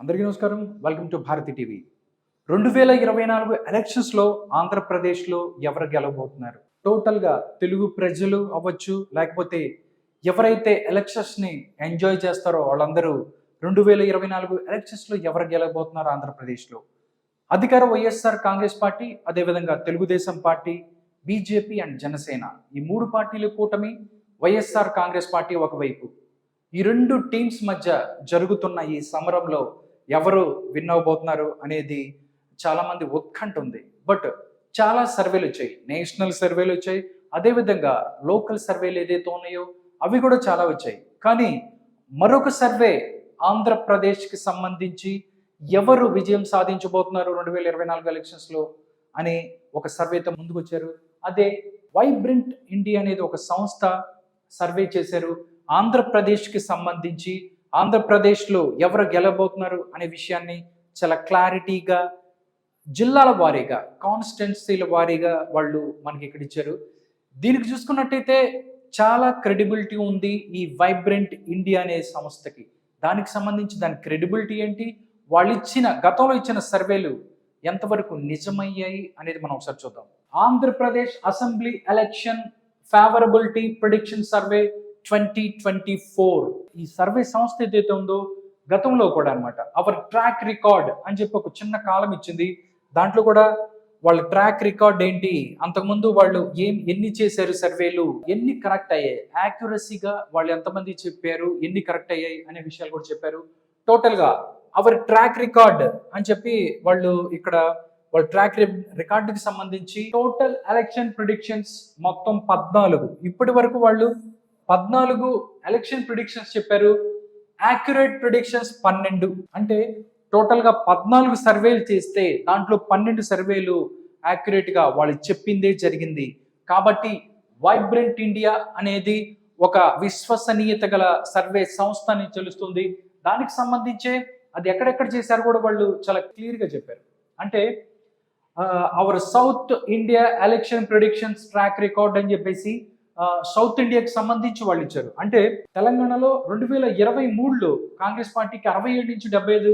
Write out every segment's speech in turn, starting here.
అందరికీ నమస్కారం. Welcome to Bharati TV రెండు వేల ఇరవై నాలుగు ఎలక్షన్స్లో ఆంధ్రప్రదేశ్లో ఎవరు గెలవబోతున్నారు? టోటల్గా తెలుగు ప్రజలు అవ్వచ్చు లేకపోతే ఎవరైతే ఎలక్షన్స్ని ఎంజాయ్ చేస్తారో వాళ్ళందరూ రెండు వేల ఇరవై నాలుగు ఎలక్షన్స్లో ఎవరు గెలవబోతున్నారు ఆంధ్రప్రదేశ్లో? అధికార వైఎస్ఆర్ కాంగ్రెస్ పార్టీ అదేవిధంగా Telugu Desam party BJP and Janasena. ఈ మూడు పార్టీల కూటమి వైఎస్ఆర్ కాంగ్రెస్ పార్టీ ఒకవైపు. ఈ రెండు టీమ్స్ మధ్య జరుగుతున్న ఈ సమరంలో ఎవరు విన్ అవబోతున్నారు అనేది చాలామంది ఉత్కంఠ ఉంది. బట్ చాలా సర్వేలు వచ్చాయి. నేషనల్ సర్వేలు వచ్చాయి. అదేవిధంగా లోకల్ సర్వేలు ఏదైతే ఉన్నాయో అవి కూడా చాలా వచ్చాయి. కానీ మరొక సర్వే ఆంధ్రప్రదేశ్కి సంబంధించి ఎవరు విజయం సాధించబోతున్నారు రెండు వేల ఇరవై నాలుగు ఎలక్షన్స్లో అని ఒక సర్వేతో ముందుకు వచ్చారు అదే వైబ్రెంట్ ఇండియా అనేది ఒక సంస్థ సర్వే చేశారు. ఆంధ్రప్రదేశ్కి సంబంధించి ఆంధ్రప్రదేశ్లో ఎవరు గెలబోతున్నారు అనే విషయాన్ని చాలా క్లారిటీగా జిల్లాల వారీగా కాన్స్టిట్యున్సీల వారీగా వాళ్ళు మనకి ఇక్కడ ఇచ్చారు. దీనికి చూసుకున్నట్టయితే చాలా క్రెడిబిలిటీ ఉంది ఈ వైబ్రెంట్ ఇండియా అనే సంస్థకి. దానికి సంబంధించి దాని క్రెడిబిలిటీ ఏంటి? వాళ్ళు ఇచ్చిన గతంలో ఇచ్చిన సర్వేలు ఎంతవరకు నిజమయ్యాయి అనేది మనం ఒకసారి చూద్దాం. Andhra Pradesh assembly election favourability prediction survey twenty twenty four. ఈ సర్వే సంస్థ ఏదైతే ఉందో గతంలో కూడా అనమాట అవర్ ట్రాక్ రికార్డ్ అని చెప్పి ఒక చిన్న కాలం ఇచ్చింది. దాంట్లో కూడా వాళ్ళ ట్రాక్ రికార్డ్ ఏంటి? అంతకుముందు వాళ్ళు ఏం ఎన్ని చేశారు సర్వేలు? ఎన్ని కరెక్ట్ అయ్యాయి? యాక్యురసీగా వాళ్ళు ఎంతమంది చెప్పారు? ఎన్ని కరెక్ట్ అయ్యాయి? అనే విషయాలు కూడా చెప్పారు. టోటల్గా అవర్ ట్రాక్ రికార్డ్ అని చెప్పి వాళ్ళు ఇక్కడ వాళ్ళ ట్రాక్ రికార్డుకి సంబంధించి టోటల్ ఎలక్షన్ ప్రిడిక్షన్స్ మొత్తం పద్నాలుగు. ఇప్పటి వరకు వాళ్ళు పద్నాలుగు ఎలక్షన్ ప్రిడిక్షన్స్ చెప్పారు. యాక్యురేట్ ప్రిడిక్షన్స్ పన్నెండు. అంటే టోటల్గా పద్నాలుగు సర్వేలు చేస్తే దాంట్లో పన్నెండు సర్వేలు యాక్యురేట్గా వాళ్ళు చెప్పిందే జరిగింది. కాబట్టి వైబ్రెంట్ ఇండియా అనేది ఒక విశ్వసనీయత గల సర్వే సంస్థ అని తెలుస్తుంది. దానికి సంబంధించే అది ఎక్కడెక్కడ చేశారు కూడా వాళ్ళు చాలా క్లియర్గా చెప్పారు. అంటే our South India election productions track record అని చెప్పేసి సౌత్ ఇండియాకి సంబంధించి వాళ్ళు ఇచ్చారు. అంటే తెలంగాణలో రెండు వేల ఇరవై మూడులో కాంగ్రెస్ పార్టీకి అరవై ఏడు నుంచి డెబ్బై ఐదు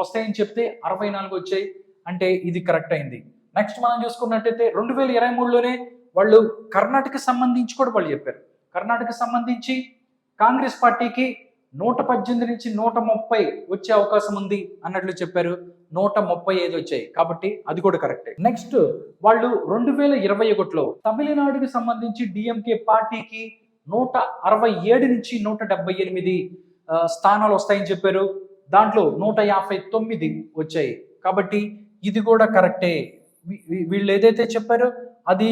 వస్తాయని చెప్తే అరవై నాలుగు వచ్చాయి. అంటే ఇది కరెక్ట్ అయింది. నెక్స్ట్ మనం చూసుకున్నట్టయితే రెండు వేల ఇరవై మూడులోనే వాళ్ళు కర్ణాటక సంబంధించి కూడా వాళ్ళు చెప్పారు. కర్ణాటక సంబంధించి కాంగ్రెస్ పార్టీకి నూట పద్దెనిమిది నుంచి నూట ముప్పై వచ్చే అవకాశం ఉంది అన్నట్లు చెప్పారు. నూట ముప్పై ఐదు వచ్చాయి. కాబట్టి అది కూడా కరెక్టే. నెక్స్ట్ వాళ్ళు రెండు వేల ఇరవై ఒకటిలో తమిళనాడుకి సంబంధించి డిఎంకే పార్టీకి నూట అరవై ఏడు నుంచి నూట డెబ్బై ఎనిమిది స్థానాలు వస్తాయని చెప్పారు. దాంట్లో నూట యాభై తొమ్మిది వచ్చాయి. కాబట్టి ఇది కూడా కరెక్టే. వీళ్ళు ఏదైతే చెప్పారో అది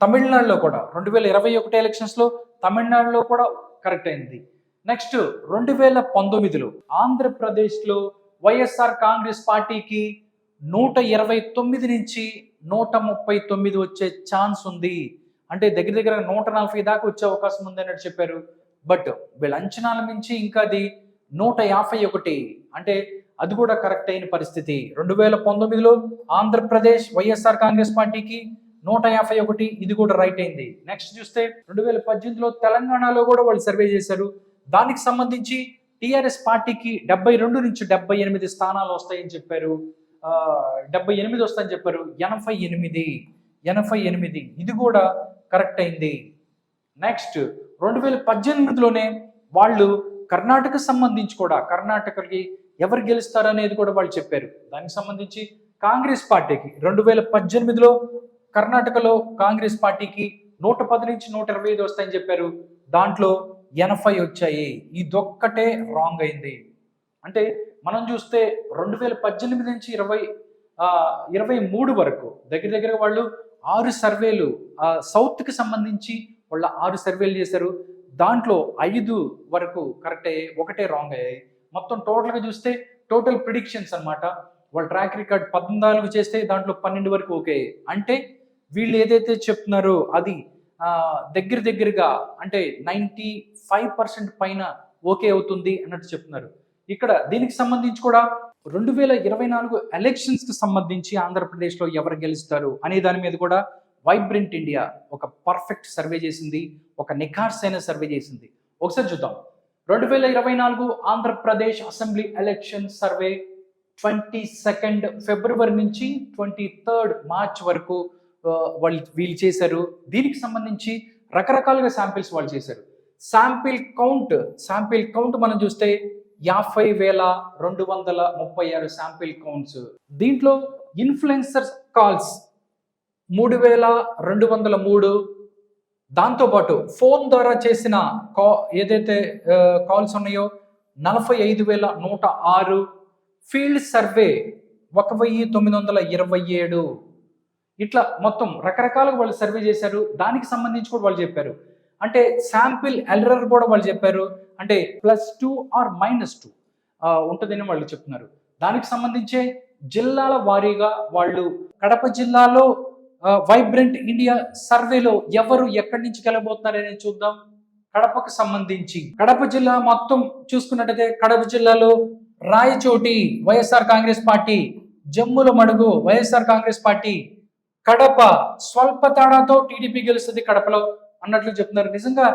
తమిళనాడులో కూడా రెండు వేల ఇరవై ఒకటి ఎలక్షన్స్లో తమిళనాడులో కూడా కరెక్ట్ అయింది. నెక్స్ట్ రెండు వేల పంతొమ్మిదిలో ఆంధ్రప్రదేశ్లో వైఎస్ఆర్ కాంగ్రెస్ పార్టీకి నూట ఇరవై తొమ్మిది నుంచి నూట ముప్పై తొమ్మిది వచ్చే ఛాన్స్ ఉంది. అంటే దగ్గర దగ్గర నూట నలభై దాకా వచ్చే అవకాశం ఉంది అన్నట్టు చెప్పారు. బట్ వీళ్ళ అంచనాల మించి ఇంకా అది నూట యాభై ఒకటి. అంటే అది కూడా కరెక్ట్ అయిన పరిస్థితి. రెండు వేల పంతొమ్మిదిలో ఆంధ్రప్రదేశ్ వైఎస్ఆర్ కాంగ్రెస్ పార్టీకి నూట యాభై ఒకటి ఇది కూడా రైట్ అయింది. నెక్స్ట్ చూస్తే రెండు వేల పద్దెనిమిదిలో తెలంగాణలో కూడా వాళ్ళు సర్వే చేశారు. దానికి సంబంధించి టీఆర్ఎస్ పార్టీకి డెబ్బై రెండు నుంచి డెబ్బై ఎనిమిది స్థానాలు వస్తాయని చెప్పారు. డెబ్బై ఎనిమిది వస్తాయని చెప్పారు. ఎనభై ఎనిమిది ఎనభై ఎనిమిది. ఇది కూడా కరెక్ట్ అయింది. నెక్స్ట్ రెండు వేల పద్దెనిమిదిలోనే వాళ్ళు కర్ణాటక సంబంధించి కూడా కర్ణాటకకి ఎవరు గెలుస్తారు అనేది కూడా వాళ్ళు చెప్పారు. దానికి సంబంధించి కాంగ్రెస్ పార్టీకి రెండు వేల పద్దెనిమిదిలో కర్ణాటకలో కాంగ్రెస్ పార్టీకి నూట పది నుంచి నూట ఇరవై ఐదు వస్తాయని చెప్పారు. దాంట్లో ఎనభై వచ్చాయి. ఇదొక్కటే రాంగ్ అయింది. అంటే మనం చూస్తే రెండు వేల పద్దెనిమిది నుంచి ఇరవై ఇరవై మూడు వరకు దగ్గర దగ్గర వాళ్ళు ఆరు సర్వేలు సౌత్కి సంబంధించి వాళ్ళ ఆరు సర్వేలు చేశారు. దాంట్లో ఐదు వరకు కరెక్ట్ అయ్యాయి ఒకటే రాంగ్ అయ్యాయి. మొత్తం టోటల్గా చూస్తే టోటల్ ప్రిడిక్షన్స్ అన్నమాట. వాళ్ళ ట్రాక్ రికార్డ్ పద్నాలుగు చేస్తే దాంట్లో పన్నెండు వరకు ఓకే అంటే వీళ్ళు ఏదైతే చెప్తున్నారో అది దగ్గర దగ్గరగా అంటే నైంటీ ఫైవ్ పర్సెంట్ పైన ఓకే అవుతుంది అన్నట్టు చెప్తున్నారు. ఇక్కడ దీనికి సంబంధించి కూడా రెండు వేల ఇరవై నాలుగు ఎలక్షన్స్కి సంబంధించి ఆంధ్రప్రదేశ్లో ఎవరు గెలుస్తారు అనే దాని మీద కూడా వైబ్రెంట్ ఇండియా ఒక పర్ఫెక్ట్ సర్వే చేసింది ఒక నిఖార్సైన సర్వే చేసింది. ఒకసారి చూద్దాం. రెండు వేల ఇరవై నాలుగు Andhra Pradesh assembly election survey twenty second ఫిబ్రవరి నుంచి ట్వంటీ థర్డ్ మార్చ్ వరకు వాళ్ళు వీళ్ళు చేశారు. దీనికి సంబంధించి రకరకాలుగా శాంపిల్స్ వాళ్ళు చేశారు. శాంపిల్ కౌంట్ శాంపిల్ కౌంట్ మనం చూస్తే యాభై వేల రెండు వందల ముప్పై ఆరు శాంపిల్ కౌంట్స్. దీంట్లో ఇన్ఫ్లుయెన్సర్ కాల్స్ మూడు వేల రెండు వందల మూడు. దాంతోపాటు ఫోన్ ద్వారా చేసిన కా ఏదైతే కాల్స్ ఉన్నాయో నలభై ఐదు వేల నూట ఆరు. ఫీల్డ్ సర్వే ఒక వెయ్యి తొమ్మిది వందల ఇరవై ఏడు. ఇట్లా మొత్తం రకరకాలుగా వాళ్ళు సర్వే చేశారు. దానికి సంబంధించి కూడా వాళ్ళు చెప్పారు. అంటే శాంపిల్ ఎర్రర్ కూడా వాళ్ళు చెప్పారు. అంటే plus two or minus two ఉంటుందని వాళ్ళు చెప్తున్నారు. దానికి సంబంధించే జిల్లాల వారీగా వాళ్ళు కడప జిల్లాలో వైబ్రెంట్ ఇండియా సర్వేలో ఎవరు ఎక్కడి నుంచి గెలబోతున్నారని చూద్దాం. కడపకు సంబంధించి. కడప జిల్లా మొత్తం చూసుకున్నట్టయితే కడప జిల్లాలో Rayachoti YSR Congress party Jammalamadugu YSR Congress party Kadapa స్వల్ప తేడాతో టీడీపీ గెలుస్తుంది కడపలో అన్నట్లు చెప్తున్నారు. నిజంగా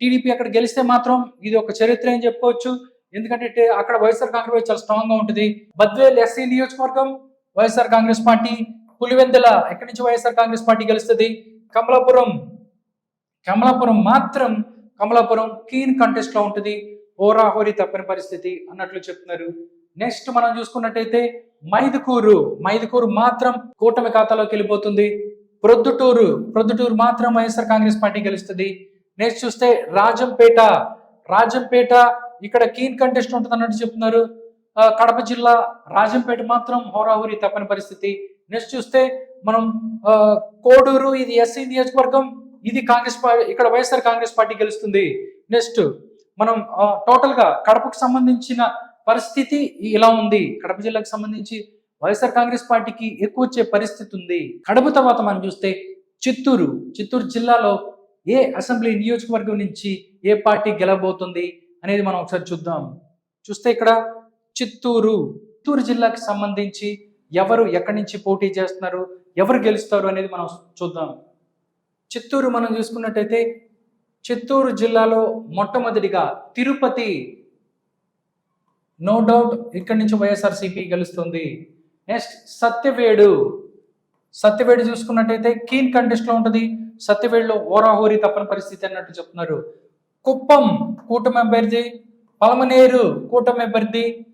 టీడీపీ అక్కడ గెలిస్తే మాత్రం ఇది ఒక చరిత్ర అని చెప్పుకోవచ్చు ఎందుకంటే అక్కడ వైఎస్ఆర్ కాంగ్రెస్ చాలా స్ట్రాంగ్గా ఉంటుంది. బద్వేల్ ఎస్సీ నియోజకవర్గం వైఎస్ఆర్ కాంగ్రెస్ పార్టీ పులివెందుల ఎక్కడి నుంచి వైఎస్ఆర్ కాంగ్రెస్ పార్టీ గెలుస్తుంది? కమలాపురం. కమలాపురం మాత్రం కమలాపురం కీన్ కంటెస్ట్లో ఉంటుంది. హోరాహోరీ తప్పని పరిస్థితి అన్నట్లు చెప్తున్నారు. నెక్స్ట్ మనం చూసుకున్నట్టయితే మైదుకూరు. మైదుకూరు మాత్రం కూటమి ఖాతాలోకి వెళ్ళిపోతుంది. ప్రొద్దుటూరు. ప్రొద్దుటూరు మాత్రం వైఎస్ఆర్ కాంగ్రెస్ పార్టీ గెలుస్తుంది. నెక్స్ట్ చూస్తే రాజంపేట. రాజంపేట ఇక్కడ కీన్ కంటెస్ట్ ఉంటుంది అన్నట్టు చెప్తున్నారు కడప జిల్లా రాజంపేట మాత్రం హోరాహోరి తప్పని పరిస్థితి. నెక్స్ట్ చూస్తే మనం కోడూరు ఇది ఎస్సీ నియోజకవర్గం ఇది కాంగ్రెస్ పార్టీ ఇక్కడ వైఎస్ఆర్ కాంగ్రెస్ పార్టీ గెలుస్తుంది. నెక్స్ట్ మనం టోటల్గా కడపకు సంబంధించిన పరిస్థితి ఇలా ఉంది. కడప జిల్లాకు సంబంధించి వైఎస్ఆర్ కాంగ్రెస్ పార్టీకి ఎక్కువ వచ్చే పరిస్థితి ఉంది. కడప తర్వాత మనం చూస్తే చిత్తూరు. చిత్తూరు జిల్లాలో ఏ అసెంబ్లీ నియోజకవర్గం నుంచి ఏ పార్టీ గెలవబోతుంది అనేది మనం ఒకసారి చూద్దాం. చూస్తే ఇక్కడ చిత్తూరు. చిత్తూరు జిల్లాకి సంబంధించి ఎవరు ఎక్కడి నుంచి పోటీ చేస్తున్నారు? ఎవరు గెలుస్తారు అనేది మనం చూద్దాం. చిత్తూరు మనం చూసుకున్నట్టయితే చిత్తూరు జిల్లాలో మొట్టమొదటిగా తిరుపతి నో డౌట్ ఇక్కడి నుంచి వైఎస్ఆర్సీపీ గెలుస్తుంది. నెక్స్ట్ సత్యవేడు. సత్యవేడు చూసుకున్నట్టయితే కీన్ కంటెస్ట్లో ఉంటుంది. సత్యవేడులో ఓరాహోరి తప్పని పరిస్థితి అన్నట్టు చెప్తున్నారు. కుప్పం కూటమి అభ్యర్థి. పలమనేరు కూటమి అభ్యర్థి.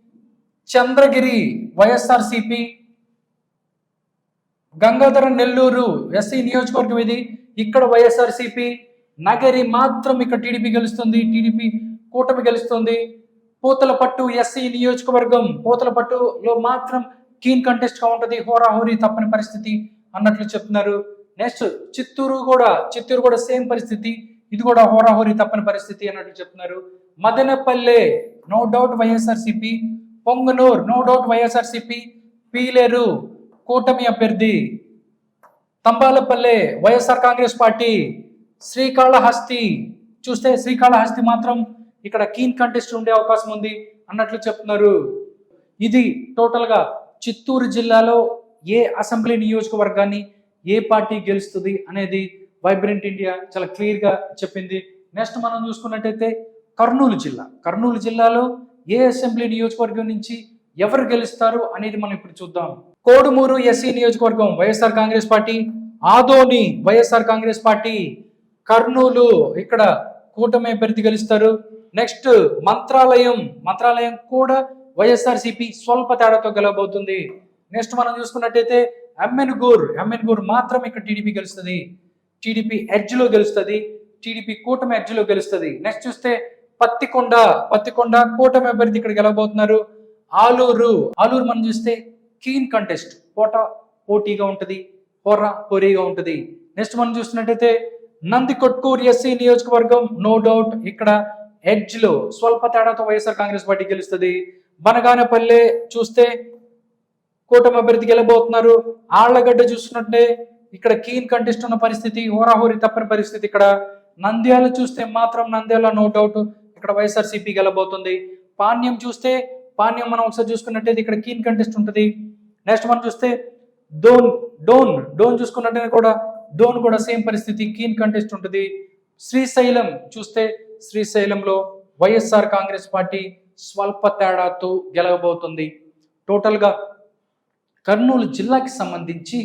చంద్రగిరి వైఎస్ఆర్సిపి. గంగాధర నెల్లూరు ఎస్సీ నియోజకవర్గం ఇది. ఇక్కడ వైఎస్ఆర్సిపి. నగరి మాత్రం ఇక్కడ టీడీపీ గెలుస్తుంది. టీడీపీ కూటమి గెలుస్తుంది. పూతలపట్టు ఎస్సీ నియోజకవర్గం పూతలపట్టులో మాత్రం కీన్ కంటెస్ట్గా ఉంటుంది హోరాహోరీ తప్పని పరిస్థితి అన్నట్లు చెప్తున్నారు. నెక్స్ట్ చిత్తూరు కూడా చిత్తూరు కూడా సేమ్ పరిస్థితి ఇది కూడా హోరాహోరీ తప్పని పరిస్థితి అన్నట్లు చెప్తున్నారు. Madanapalle no doubt YSRCP. Punganur no doubt YSRCP. Piler కూటమి అభ్యర్థి. Thamballapalle YSR Congress party. Srikalahasti చూస్తే శ్రీకాళహస్తి మాత్రం ఇక్కడ కీన్ కంటెస్ట్ ఉండే అవకాశం ఉంది అన్నట్లు చెప్తున్నారు. ఇది టోటల్గా చిత్తూరు జిల్లాలో ఏ అసెంబ్లీ నియోజకవర్గాన్ని ఏ పార్టీ గెలుస్తుంది అనేది వైబ్రెంట్ ఇండియా చాలా క్లియర్గా చెప్పింది. నెక్స్ట్ మనం చూసుకున్నట్టయితే కర్నూలు జిల్లా. కర్నూలు జిల్లాలో ఏ అసెంబ్లీ నియోజకవర్గం నుంచి ఎవరు గెలుస్తారు అనేది మనం ఇప్పుడు చూద్దాం. కోడుమూరు ఎస్సీ నియోజకవర్గం YSR Congress party Adoni YSR Congress party Kurnool ఇక్కడ కూటమి అభ్యర్థి గెలుస్తారు. నెక్స్ట్ మంత్రాలయం మంత్రాలయం కూడా వైఎస్ఆర్సిపి స్వల్ప తేడాతో గెలవబోతుంది. నెక్స్ట్ మనం చూసుకున్నట్టయితే ఎమ్మెన్గూర్ ఎమ్మెన్గూర్ మాత్రం ఇక్కడ టీడీపీ గెలుస్తుంది. టీడీపీ హెడ్జ్లో గెలుస్తుంది. టీడీపీ కూటమి హెడ్జ్లో గెలుస్తుంది. నెక్స్ట్ చూస్తే పత్తికొండ పత్తికొండ కూటమి అభ్యర్థి ఇక్కడ గెలవబోతున్నారు. ఆలూరు ఆలూరు మనం చూస్తే కీన్ కంటెస్ట్ పోటా పోటీగా ఉంటుంది హోరా హోరీగా ఉంటుంది. నెక్స్ట్ మనం చూసినట్టయితే నంది కొట్కూర్ ఎస్సీ నియోజకవర్గం నో డౌట్ ఇక్కడ ఎడ్జ్లో స్వల్ప తేడాతో వైఎస్ఆర్ కాంగ్రెస్ పార్టీ గెలుస్తుంది. బనగానపల్లె చూస్తే కూటమి అభ్యర్థి గెలబోతున్నారు. ఆళ్ళగడ్డ చూసుకున్నట్టే ఇక్కడ కీన్ కంటెస్ట్ ఉన్న పరిస్థితి హోరాహోరీ తప్పని పరిస్థితి ఇక్కడ. నంద్యాల చూస్తే మాత్రం నంద్యాల నో డౌట్ ఇక్కడ వైఎస్ఆర్ సిపి గెలబోతుంది. పాణ్యం చూస్తే పాణ్యం మనం ఒకసారి చూసుకున్నట్టయితే ఇక్కడ కీన్ కంటెస్ట్ ఉంటుంది. నెక్స్ట్ మనం చూస్తే డోన్ డోన్ డోన్ చూసుకున్నట్టయితే కూడా డోన్ కూడా సేమ్ పరిస్థితి కీన్ కంటెస్ట్ ఉంటుంది. శ్రీశైలం చూస్తే శ్రీశైలంలో వైఎస్ఆర్ కాంగ్రెస్ పార్టీ స్వల్ప తేడాతో గెలవబోతుంది. టోటల్గా కర్నూలు జిల్లాకి సంబంధించి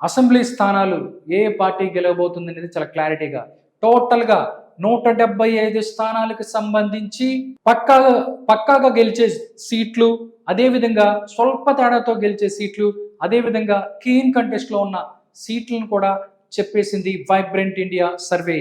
అసెంబ్లీ స్థానాలు ఏ పార్టీ గెలవబోతుంది అనేది చాలా క్లారిటీగా. టోటల్గా నూట డెబ్బై ఐదు స్థానాలకు సంబంధించి పక్కాగా పక్కాగా గెలిచే సీట్లు అదేవిధంగా స్వల్ప తేడాతో గెలిచే సీట్లు అదేవిధంగా కీన్ కంటెస్ట్లో ఉన్న సీట్లను కూడా చెప్పేసింది వైబ్రెంట్ ఇండియా సర్వే